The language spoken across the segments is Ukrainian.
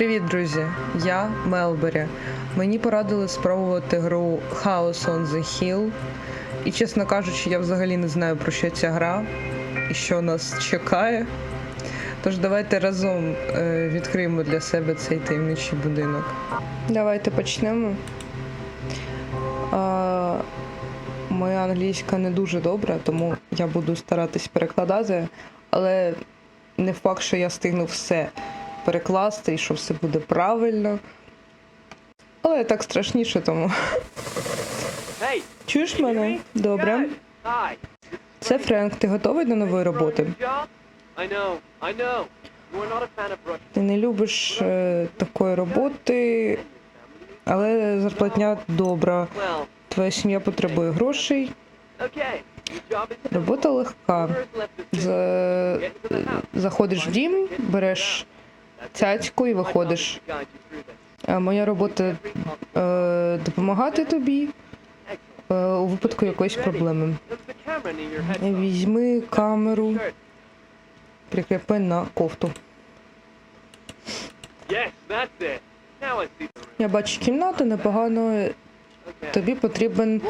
Привіт, друзі! Я Мелбері. Мені порадили спробувати гру House on the Hill. І чесно кажучи, я взагалі не знаю про що ця гра і що нас чекає. Тож давайте разом е, відкриємо для себе цей таємничий будинок. Давайте почнемо. Моя англійська не дуже добра, тому я буду старатись перекладати, але не факт, що я встигну все перекласти і що все буде правильно. Але так страшніше, тому. Hey, Чуєш мене? me? Добре. Hi. Це Френк, ти готовий до нової роботи? Ти не любиш е, такої роботи, але зарплатня добра. Твоя сім'я потребує грошей. Робота легка. За... Заходиш в дім, береш. Цяцьку і виходиш. моя робота е, допомагати тобі е, у випадку якоїсь проблеми. Візьми камеру, прикріпи на кофту. Я бачу кімнату непогано. Тобі потрібен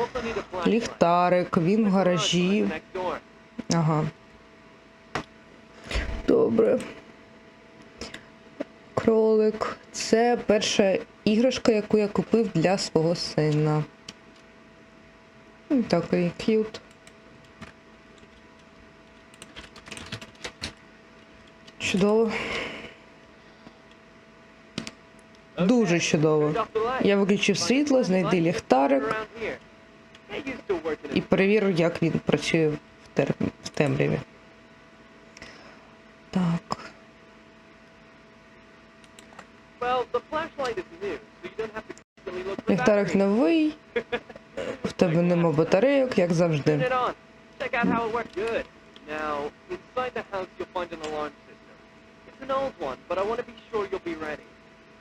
ліхтарик, він в гаражі. Ага. Добре. Кролик. Це перша іграшка, яку я купив для свого сина. Такий к'ют. Чудово. Дуже чудово. Я виключив світло, знайди ліхтарик і перевірю, як він працює в темряві. Так. Well, the flashlight is new, so you don't have to constantly look for Ліхтарик batteries. новий. В тебе нема батарейок, як Turn завжди. it on. Check out how it works. Good. Now, inside the house, you'll find an alarm system. It's an old one, but I want to be sure you'll be ready.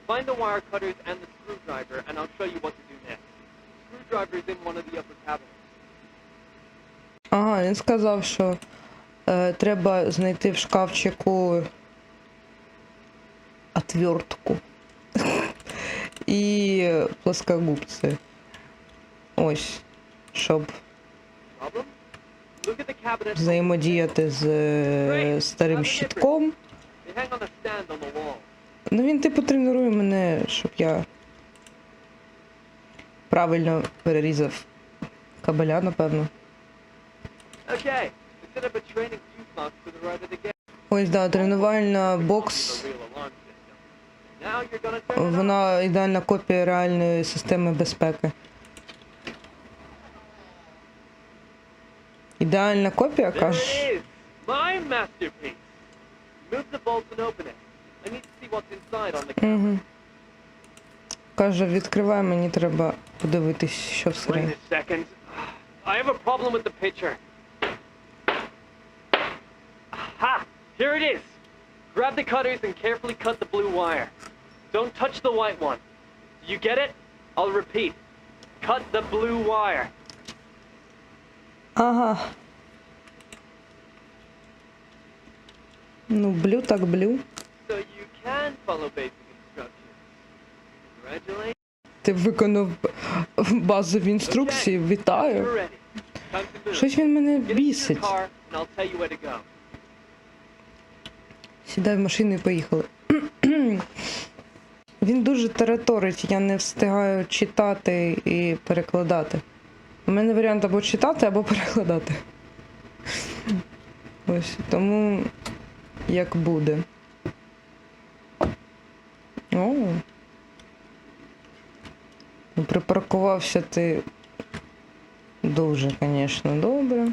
Find the wire cutters and the screwdriver, and I'll show you what to do next. Screwdriver is in one of the upper cabinets. Ага, він сказав, що е, треба знайти в шкафчику отвертку. І плоскогубці. Ось. Щоб взаємодіяти з е, старим щитком. Ну він типу тренує мене, щоб я правильно перерізав кабеля, напевно. Ось, да, тренувальна бокс. Вона ідеальна копія реальної системи безпеки. Ідеальна копія, кажеш? Угу. Каже, відкривай, мені треба подивитись, що всередині. a second. I have a problem with the picture. Ha! Here it is. Grab the cutters and carefully cut the blue wire. Don't touch the white one. You get it? I'll repeat. Cut the blue wire. Ага. Ну, блю так блю. So you can follow basic instructions. Congratulations. Ти виконав базові інструкції. Вітаю. Щось він мене бісить. Сідай в машину і поїхали. Він дуже тараторить, я не встигаю читати і перекладати. У мене варіант або читати, або перекладати. Ось, тому як буде. О. Ну, Припаркувався ти дуже, звісно, добре.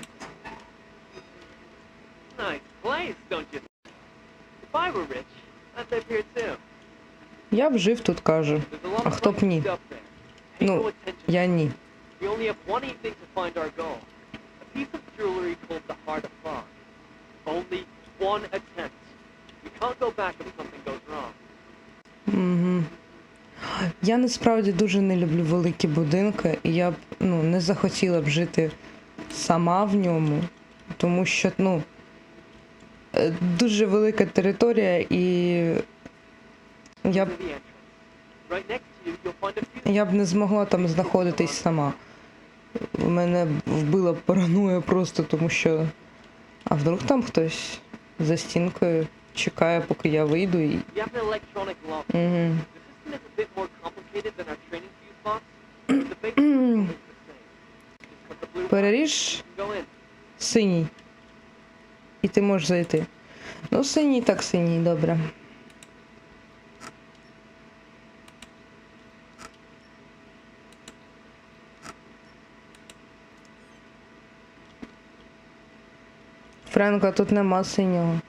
Nice place, don't you? If I were rich, I'd live here too. Я б жив тут, каже. А хто б ні? Ну. Я ні. Угу. Я насправді дуже не люблю великі будинки, і я б ну, не захотіла б жити сама в ньому, тому що ну, е, дуже велика територія і Я б Я б не змогла там знаходитись сама. Мене вбила параноя просто тому що. А вдруг там хтось за стінкою чекає, поки я вийду і. Угу. Переріж синій. І ти можеш зайти. Ну, синій так синій, добре. Френка, тут нема синього.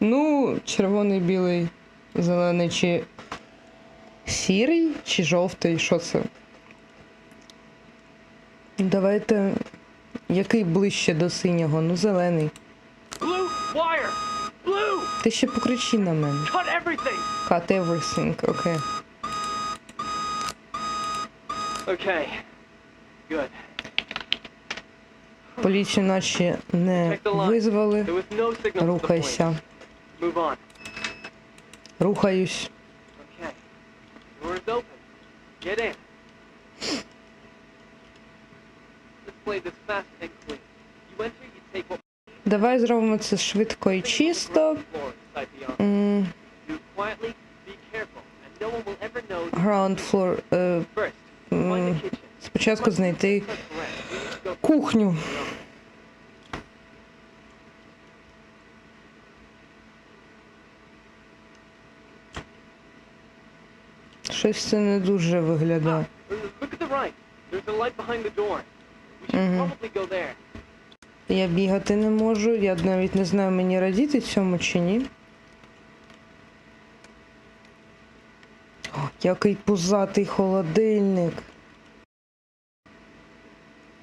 Ну, червоний, білий, зелений чи сірий, чи жовтий, що це? Давайте. Який ближче до синього? Ну, зелений. Blue wire! Blue! Ти ще покричи на мене. Cut everything! Cut everything, окей. Okay. Good. Поліцію наче не визвали. Рухайся. Рухаюсь. Давай зробимо це швидко і чисто. floor the office. М, Do quietly, be careful, and no one will ever know. Ground floor. е, First, find the м, kitchen. Спочатку знайти Correct. We need to go кухню. Щось це не дуже виглядає. Я бігати не можу, я навіть не знаю, мені радіти цьому чи ні. О, який пузатий холодильник.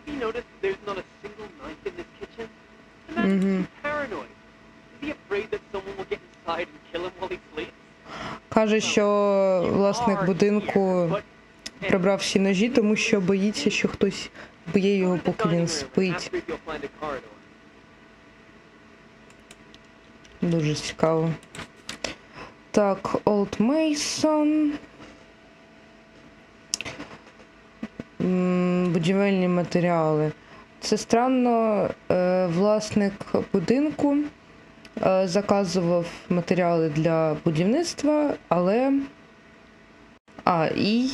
You notice there's not a single knife in this kitchen? The man is Mhm. too paranoid. Is he afraid that someone will get inside and kill him while he sleeps? Каже, що власник будинку прибрав всі ножі, тому що боїться, що хтось б'є його, поки він спить. Дуже цікаво. Так, Old Mason. М, Будівельні матеріали. Це странно, е, власник будинку заказував матеріали для будівництва, але. А, і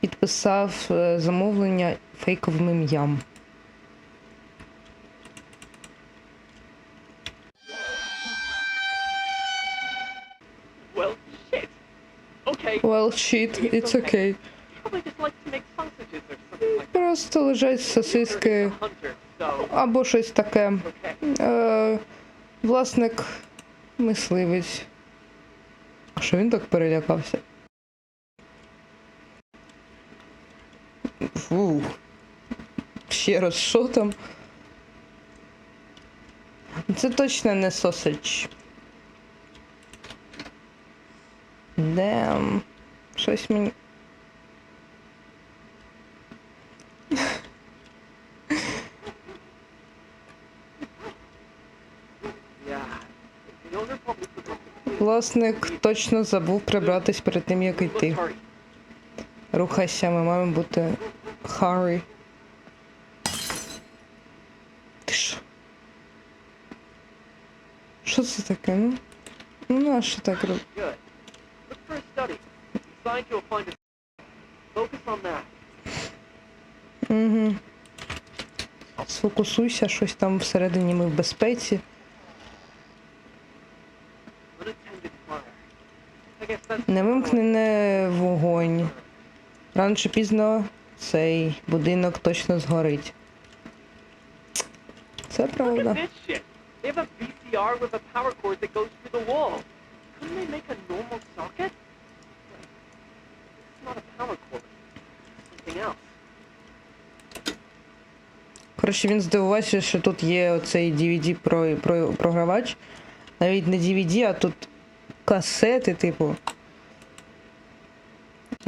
підписав е, замовлення фейковим ім'ям. Well, shit. Okay. Well, shit, it's okay. Просто лежать сосиски або щось таке. Е, власник мисливець. Що він так перелякався? Фу. Ще раз, що там? Це точно не сосич. Дем. Щось мені. Власник точно забув прибратись перед тим, як йти. Рухайся, ми маємо бути Харі. Ти що? Це таке, ну? Ну, на що так робити? Угу. Сфокусуйся, щось там всередині ми в безпеці. Не вимкнене вогонь. Рано чи пізно цей будинок точно згорить. Це правда. They have a VCR with a power cord that goes through the wall. Couldn't they make a normal socket? It's not a power cord. It's something else. Коротше, він здивувався, що тут є оцей DVD про, про, програвач. Навіть не DVD, а тут касети, типу.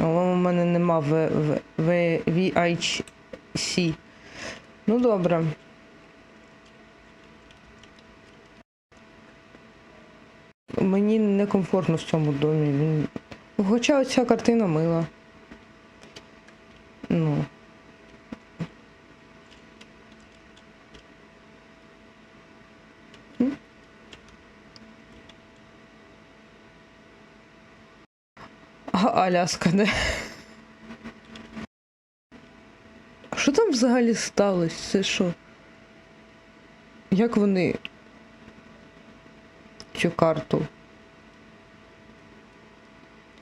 Але у мене нема в, в, в, VHC. Ну добре. Мені некомфортно в цьому домі. Хоча оця картина мила. Ну. Аляска, де? А що там взагалі сталося? Це що? Як вони цю карту?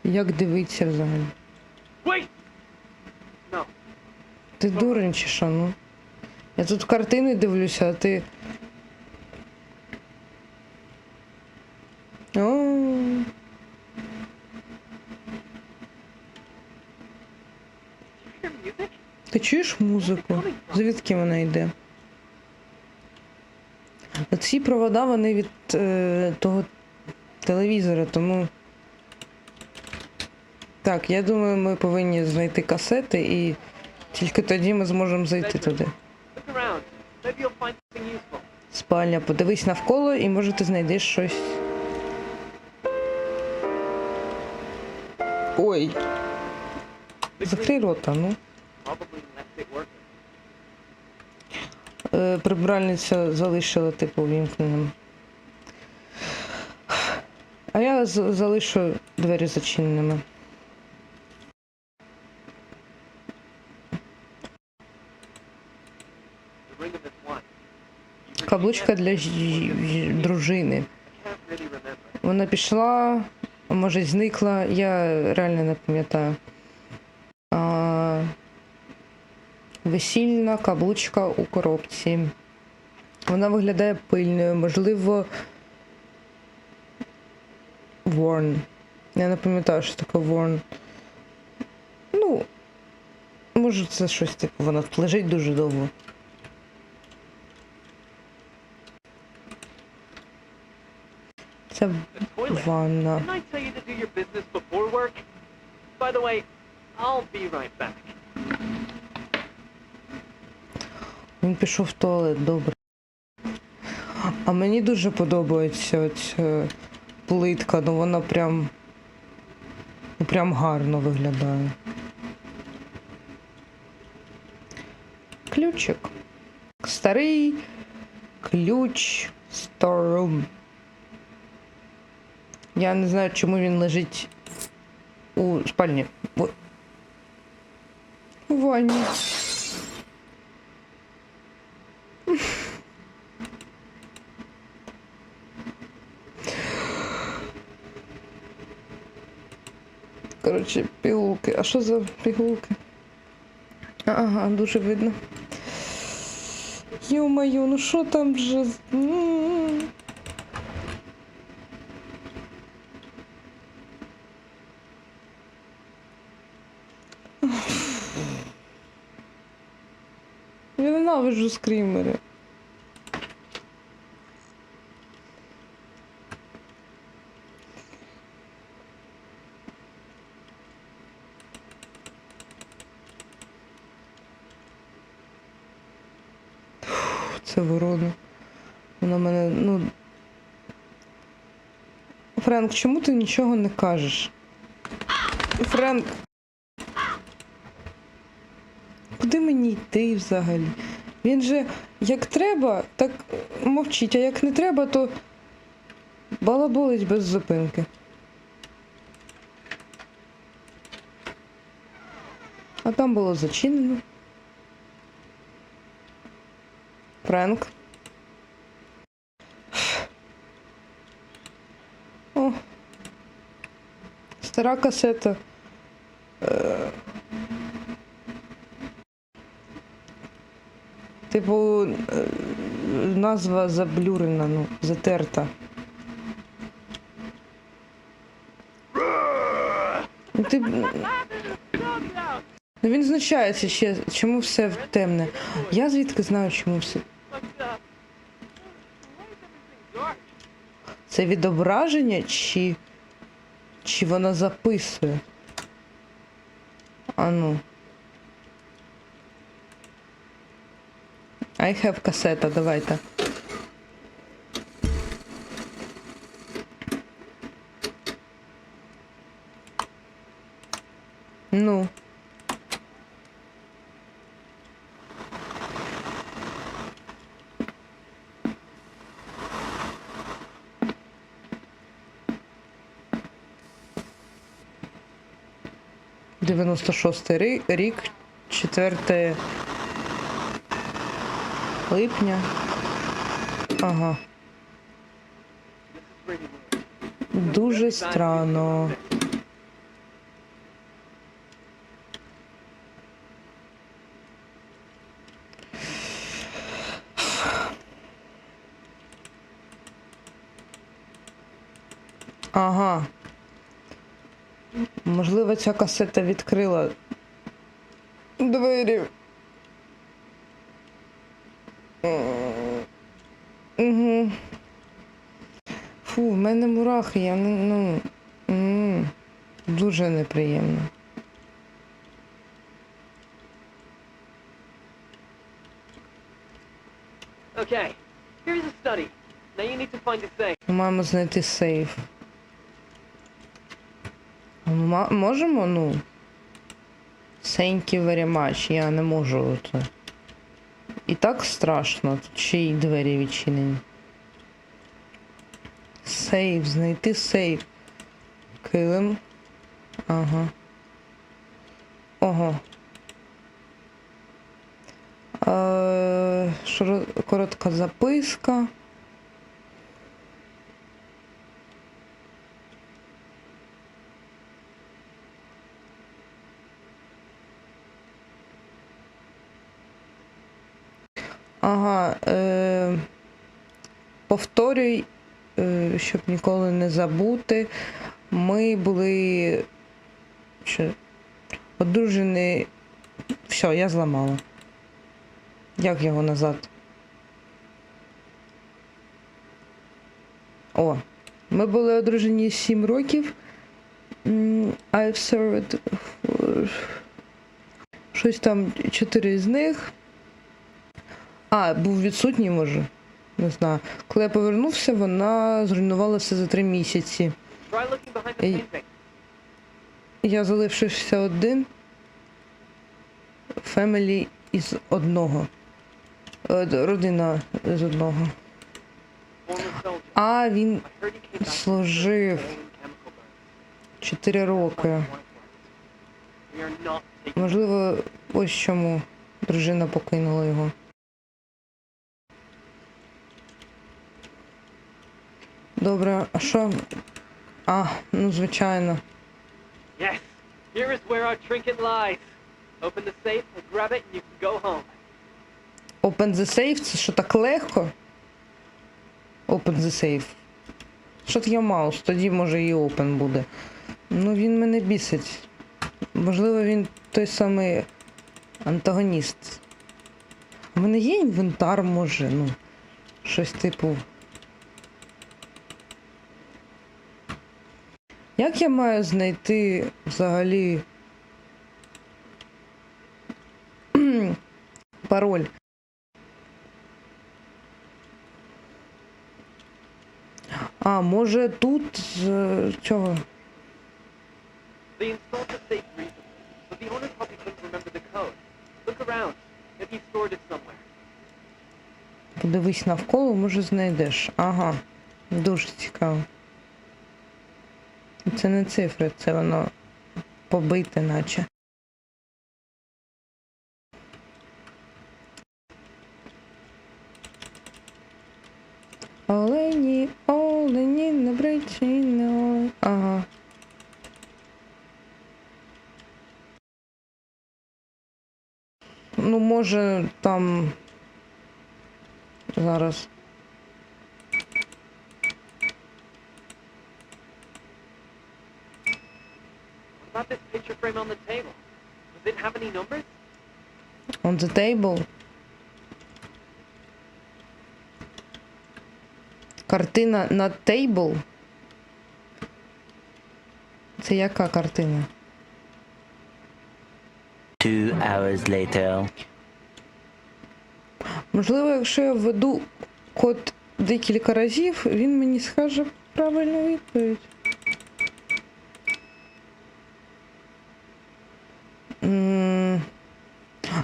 Як дивиться взагалі? Wait! No. Ти дурень чи що, ну? Я тут картини дивлюся, а ти. О, You hear music? ти чуєш музику? Звідки вона йде? Ці провода вони від е, того телевізора, тому. Так, я думаю, ми повинні знайти касети і тільки тоді ми зможемо зайти туди. Спальня, подивись навколо і може ти знайдеш щось. Ой, закрий рота, ну. Прибиральниця залишила типу вімкненим. А я залишу двері зачиненими. Каблучка для ж- дружини. Вона пішла, може зникла, я реально не пам'ятаю. А, весільна каблучка у коробці. Вона виглядає пильною, можливо. Ворн. Я не пам'ятаю, що таке Ворн. Ну, може, це щось типу, вона лежить дуже довго. Це ванна. By the way, I'll be right back. Він пішов в туалет, добре. А мені дуже подобається ця плитка, ну вона прям. ну, прям гарно виглядає. Ключик. Старий ключ Storeroom. Я не знаю, чому він лежить у спальні. В- ванні. Коротше, пігулки. А що за пігулки? Ага, дуже видно. Йо-моє, ну що там М. Я ненавиджу скрімери. Це ворона. Вона мене, ну. Френк, чому ти нічого не кажеш? Френк. Куди мені йти взагалі? Він же як треба, так мовчить, а як не треба, то балаболить без зупинки. А там було зачинено. Френк. Стара касета. Типу, назва заблюрена, ну, затерта. Ну, ти... Ну він значається ще, чому все темне. Я звідки знаю, чому все. Це відображення чи. Чи вона записує? А ну. I have касета, давайте. 96 рік, 4 липня. Ага. Дуже странно. Ця касета відкрила двері. Угу. Фу, в мене мурахи, я не ну. м, Дуже неприємно. Okay, here's a study. Now you need to find a safe. Маємо знайти сейф. Можемо, ну. Thank you very much. Я не можу це. І так страшно, тут й двері відчинені. Сейф, знайти сейф. Килим. Ага. Ого. Е, коротка записка. Ага. Е, повторюй, е, щоб ніколи не забути. Ми були. Що? Одружені. Все, я зламала. Як його назад? О. Ми були одружені 7 років. I've served. Щось там 4 з них. А, був відсутній, може. Не знаю. Коли я повернувся, вона зруйнувалася за три місяці. Я залишився один. Фемелі із одного. Е, Родина з одного. А він служив. 4 роки. Можливо, ось чому дружина покинула його. Добре, а що? А, ну звичайно. Yes, here is where our trinket lies. Open the safe, and grab it, and you can go home. Open the safe, це що так легко? Open the safe. Що таке маус? Тоді може і open буде. Ну він мене бісить. Можливо, він той самий антагоніст. У мене є інвентар, може, ну. Щось типу. Як я маю знайти взагалі пароль? А, може тут з е, цього. Somewhere. Подивись навколо, може знайдеш. Ага. Дуже цікаво. Це не цифри, це воно побите, наче. Олені, олені, не олені. Ага. Ну, може, там зараз. About this picture frame on the table? Does it have any numbers? On the table. Картина на table. Це яка картина? Two hours later. Можливо, якщо я введу код декілька разів, він мені скаже правильну відповідь.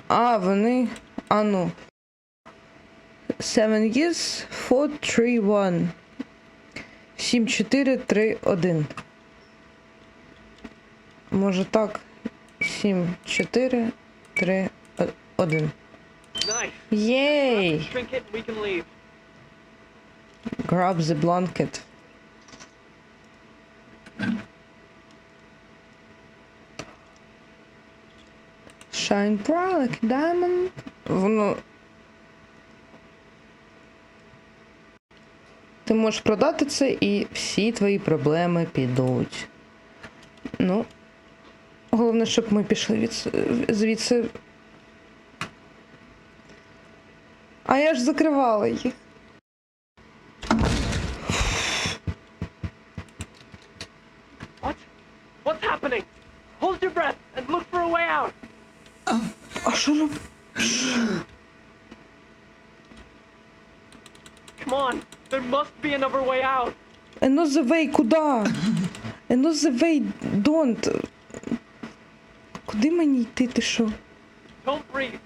А, вони. А ну. Seven years, four, three, one. 7, 4, 3, 1. Може так. 7, 4, 3, 1. Nice. Єй! Drink it and we can leave. Grab the blanket. Shine a diamond. Воно. Ти можеш продати це і всі твої проблеми підуть. Ну. Головне, щоб ми пішли від... звідси. А я ж закривала їх. What? What's happening? Hold your breath and look for a way out. А що роб... Come on. There must be another way out. Another way куда? Another way don't. Куди мені йти, ти що? Don't breathe.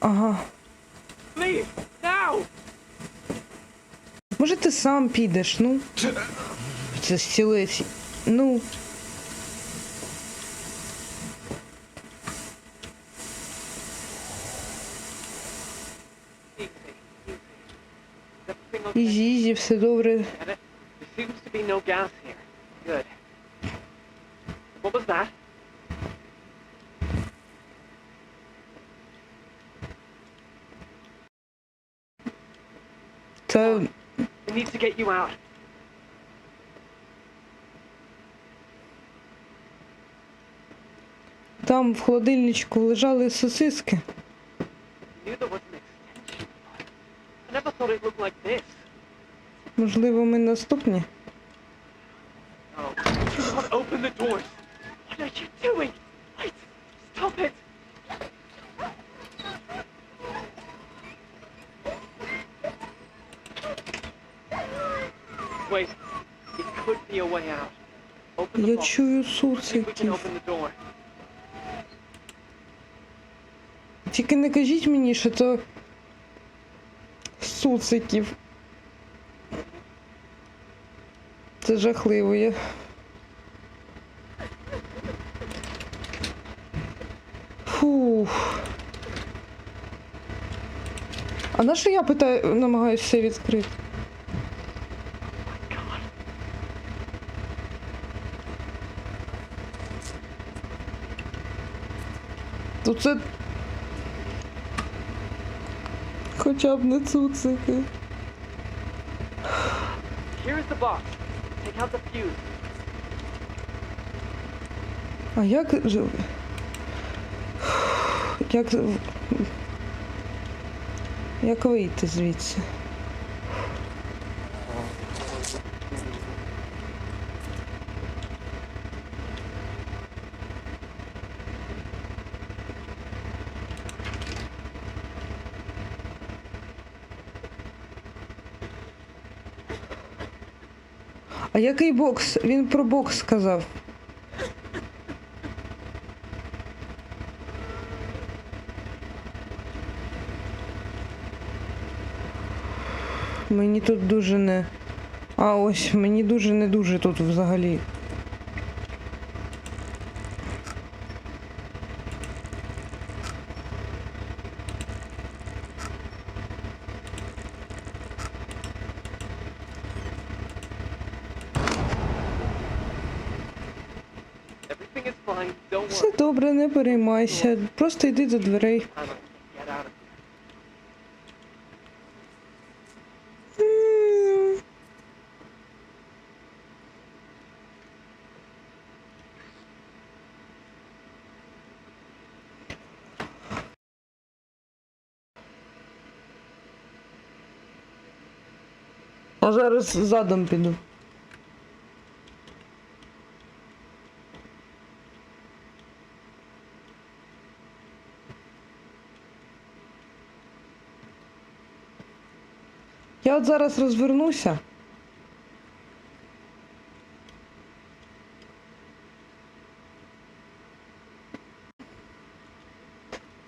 Ага. Leave. Now. Може ти сам підеш, ну? Це стілець. Ну. Easy. Easy. Is everything okay? Ізі, ізі, все добре. Get it? There seems to be no gas here. Good. What was that? Це там в холодильничку лежали сосиски. I never thought it looked like this. Можливо, ми наступні. No. Do not open the doors. What are you doing? Wait. Stop it. Wait. It could be a way out. Open the Я box. чую See if we can суциків. open the door. Тільки не кажіть мені, що то суциків. Це жахливо. Я... Фух. А на що я питаю, намагаюся відкрити? То це. Хоча б не цуцики. Here is the box. А як же. Як. Як вийти звідси? Який бокс? Він про бокс сказав. Мені тут дуже не. А ось мені дуже не дуже тут взагалі. Everything is fine. Don't Все добре, не переймайся. Просто йди до дверей. А зараз задом піду. Я от зараз розвернуся.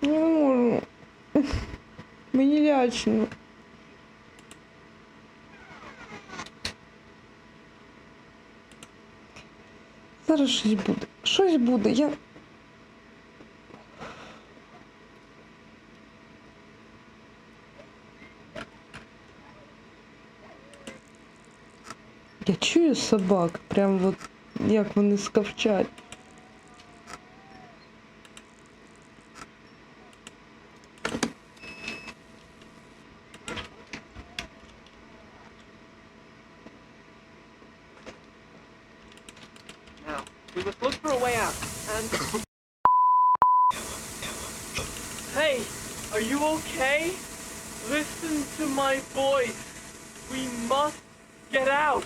Не можу. Мені лячно. Зараз щось буде. Щось буде. Я... собак, прям от як вони скавчать. Now, we must look for a way out. And. Hey, are you okay? Listen to my voice. We must get out.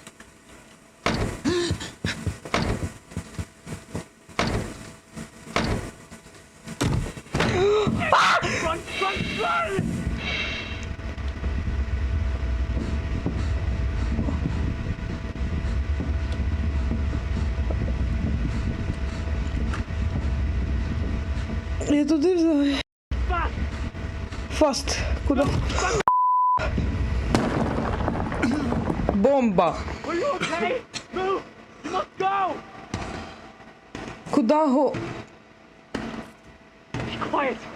run, run, run! Я туди взагалі. Фаст. Куди? Бомба. Куда го? Quiet!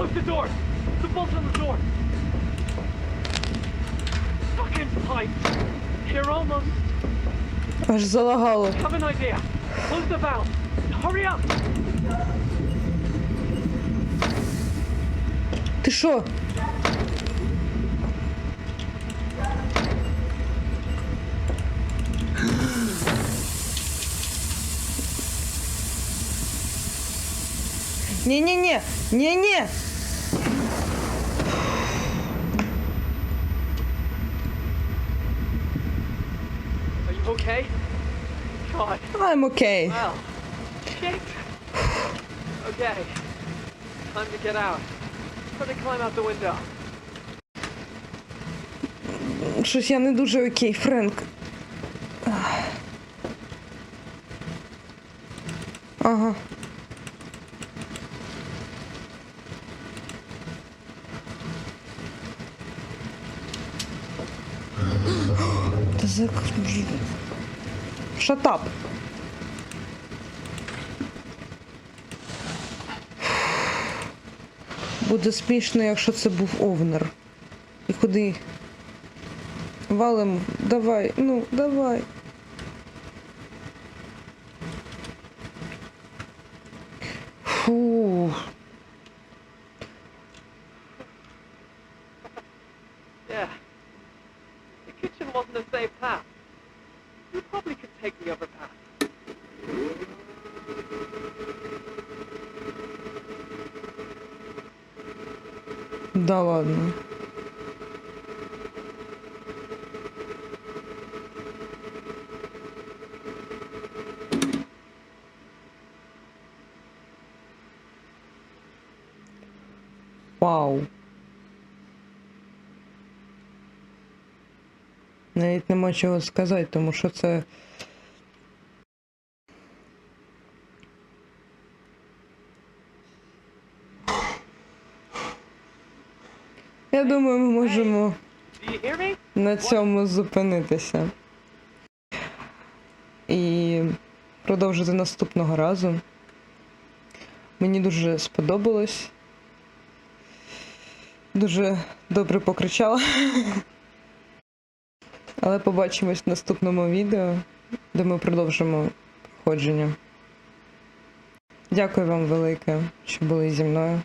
Close the door! The bolt on the door! Fucking pipes! You're almost... Аж залагало. have an idea! Close the valve! Hurry up! Ти що? Ні-ні-ні! Ні-ні! okay? God. I'm okay. Well, shit. Okay. Time to get out. Try to climb out the window. Щось я не дуже окей, Френк. Ага. Та за... Шатап. Буде смішно, якщо це був овнер. І куди? Валим, давай, ну, давай. Фу. Yeah. The kitchen wasn't a safe path. You probably could take the other path. Да ладно. Вау. Навіть нема чого сказати, тому що це. Я думаю, ми можемо на цьому зупинитися. І продовжити наступного разу. Мені дуже сподобалось. Дуже добре покричала. Але побачимось в наступному відео, де ми продовжимо проходження. Дякую вам велике, що були зі мною.